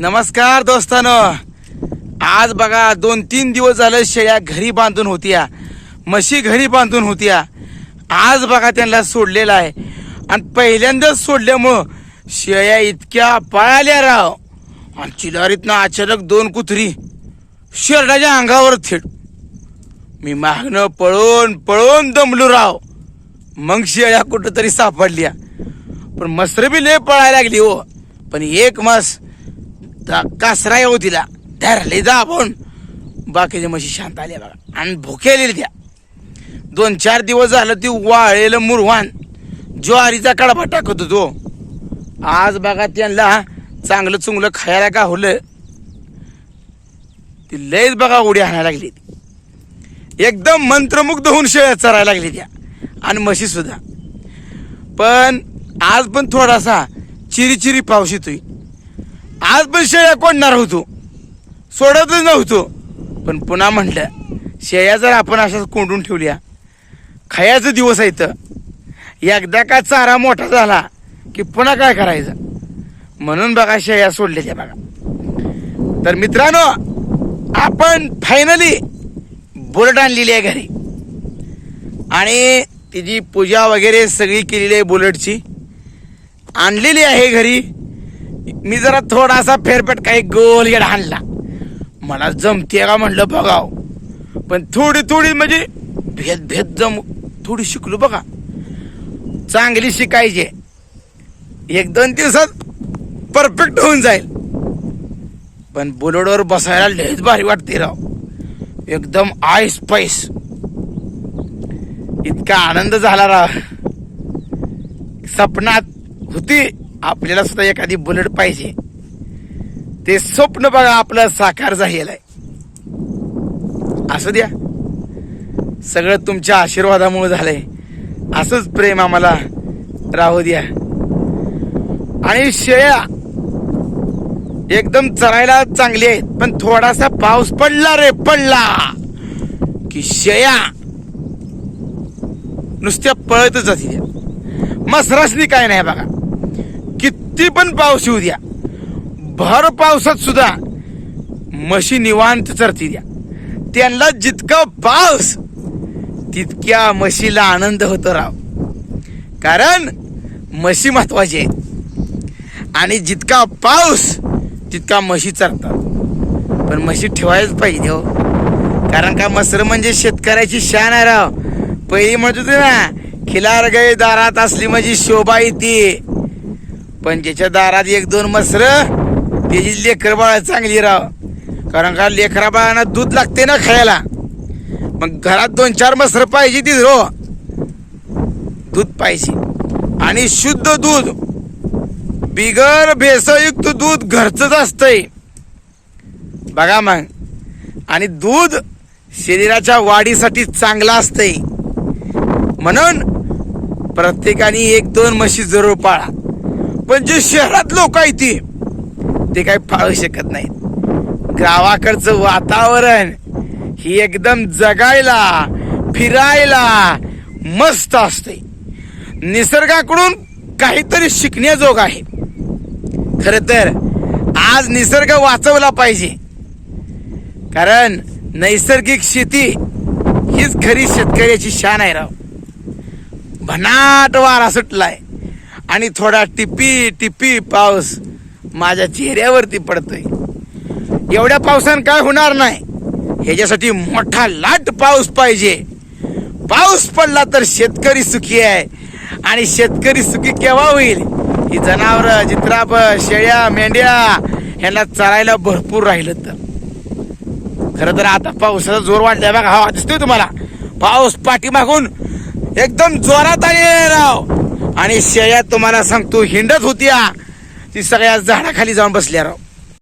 नमस्कार दोस्तानो. आज बघा दोन तीन दिवस झालं शेळ्या घरी बांधून होत्या. म्हशी घरी बांधून होत्या. आज बघा त्यांना सोडलेला आहे. आणि पहिल्यांदाच सोडल्यामुळं शेळ्या इतक्या पळाल्या राव. आणि चिलारीतनं अचानक दोन कुत्री शेरडाच्या अंगावर थेट. मी मागणं पळून पळून दमलो राव. मग शेळ्या कुठं तरी सापडल्या. पण मसरबी लय पळायला लागली हो. पण एक मस दा कासरा येऊ तिला धरले दाबून. बाकीच्या म्हशी शांत आल्या बघा. आणि भुकेलेली त्या दोन चार दिवस झालं ती वाळलेलं मुरवान. ज्वारीचा कडबा टाकत होतो. आज बघा त्यांना चांगलं चुंगलं खायला का होलं? ती लयच बघा उडी आणायला लागली. एकदम मंत्रमुग्ध होऊन शेळ चरायला लागली त्या. आणि म्हशी सुद्धा. पण आज पण थोडासा चिरी चिरी पाऊस येतोय. आज पण शेळ्या कोणणार होतो. सोडतच नव्हतो. पण पुन्हा म्हटलं शेळ्या जर आपण अशाच कोंडून ठेवल्या खायचं दिवस आहे तर एकदा का चारा मोठा झाला की पुन्हा काय करायचं? म्हणून बघा शेळ्या सोडलेल्या बघा. तर मित्रांनो आपण फायनली बुलेट आणलेली आहे घरी. आणि तिची पूजा वगैरे सगळी केलेली आहे बुलेटची. आणलेली आहे घरी. मी जरा थोडासा फेरपेट काही गोल गेड आणला मला जमते का म्हणलं बघाव. पण थोडी थोडी म्हणजे भेद भेद जम थोडी शिकलो बघा. चांगली शिकायची. एक दोन दिवसात परफेक्ट होऊन जाईल. पण बुलेटवर बसायला लयच भारी वाटते राव. एकदम आईस पैस इतका आनंद झाला राव. सपनात होती. आपल्याला सुद्धा एखादी बुलेट पाहिजे. ते स्वप्न बघा आपलं साकार झालेलं आहे. असू द्या. सगळं तुमच्या आशीर्वादामुळे झालंय. असंच प्रेम आम्हाला राहू द्या. आणि शेळ्या एकदम चरायला चांगली आहेत पण थोडासा पाऊस पडला रे पडला. की शेया नुसत्या पळतच जाते मसरासनी काय नाही बघा. किती पण पाऊस येऊ द्या. भर पावसात सुद्धा म्हशी निवांत चरती द्या. त्यांना जितका पाऊस तितक्या म्हशीला आनंद होतो राव. कारण म्हशी महत्वाची आहेत. आणि जितका पाऊस तितका म्हशी चरतात. पण म्हशी ठेवायलाच पाहिजे हो. कारण का मसर म्हणजे शेतकऱ्याची शान आहे राव. पहिली म्हणत होते ना खिलार गई दारात असली माझी शोभा येते. पण ज्याच्या दारात एक दोन मसर त्याची लेकर बाळ चांगली राव. कारण का लेकरा बाळांना दूध लागते ना खायला. मग घरात दोन चार मसर पाहिजे ती हो दूध पाहिजे. आणि शुद्ध दूध. बिगर भेसळयुक्त दूध घरचंच असतंय. बघा मग. आणि दूध शरीराच्या वाढीसाठी चांगलं असतंय. म्हणून प्रत्येकाने एक दोन म्हशी जरूर पाळा. पण जे शहरात लोक आहेत ती ते काही पाळू शकत नाहीत. गावाकडचं वातावरण ही एकदम जगायला फिरायला मस्त असते. निसर्गाकडून काहीतरी शिकण्याजोग आहे. खर तर आज निसर्ग वाचवला पाहिजे. कारण नैसर्गिक शेती हीच खरी शेतकऱ्याची शान आहे राव. भनाट वारा सुटलाय. आणि थोडा टिपी टिपी पाऊस माझ्या चेहऱ्यावरती पडतोय. एवढ्या पावसानं काय होणार नाही. ह्याच्यासाठी मोठा लाट पाऊस पाहिजे. पाऊस पडला तर शेतकरी सुखी आहे. आणि शेतकरी सुखी केव्हा होईल? ही जनावरं जित्राब शेळ्या मेंढ्या ह्यांना चरायला भरपूर राहिलं तर. खरं तर आता पावसाचा जोर वाढलाय बघा हा दिसतोय तुम्हाला. पाऊस पाठीमागून एकदम जोरात आले राव. आणि शेळ्या तुम्हाला सांगतो हिंडत होत्या. ती सगळ्या झाडाखाली जाऊन बसल्या राव.